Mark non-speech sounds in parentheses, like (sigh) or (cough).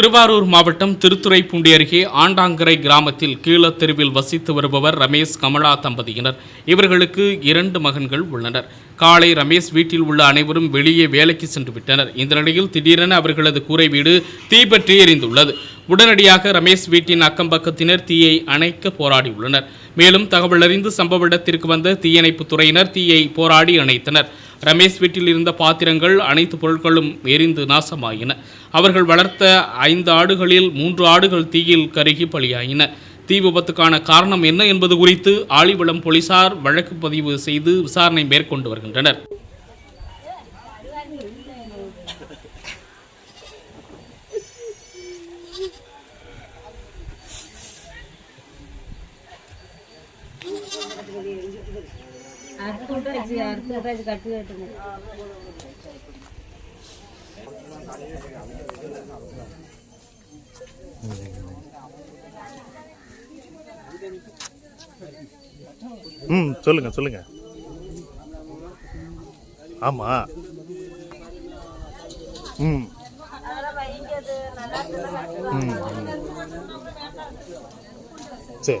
திருவாரூர் மாவட்டம் திருத்துறைப்பூண்டி அருகே ஆண்டாங்கரை கிராமத்தில் கீழத்தெருவில் வசித்து வருபவர் ரமேஷ் கமலா தம்பதியினர். இவர்களுக்கு இரண்டு மகன்கள் உள்ளனர். காலை ரமேஷ் வீட்டில் உள்ள அனைவரும் வெளியே வேலைக்கு சென்று விட்டனர். இந்த நிலையில் திடீரென அவர்களது கூரை வீடு தீப்பற்றி எரிந்துள்ளது. உடனடியாக ரமேஷ் வீட்டின் அக்கம் பக்கத்தினர் தீயை அணைக்க போராடியுள்ளனர் மேலும் தகவல் அறிந்து சம்பவ இடத்திற்கு வந்த தீயணைப்புத் துறையினர் தீயை போராடி அணைத்தனர். ரமேஷ் வீட்டில் இருந்த பாத்திரங்கள் அனைத்து பொருட்களும் எரிந்து நாசமாயின. அவர்கள் வளர்த்த ஐந்து ஆடுகளில் மூன்று ஆடுகள் தீயில் கருகி பலியாயின. தீ விபத்துக்கான காரணம் என்ன என்பது குறித்து ஆலிவளம் போலீசார் வழக்கு பதிவு செய்து விசாரணை மேற்கொண்டு வருகின்றனர். (laughs) அறுத்து விட்டாச்சு அறுத்து விட்டாச்சு ம் சொல்லுங்க சொல்லுங்க. ஆமா. ம், ம். சரி.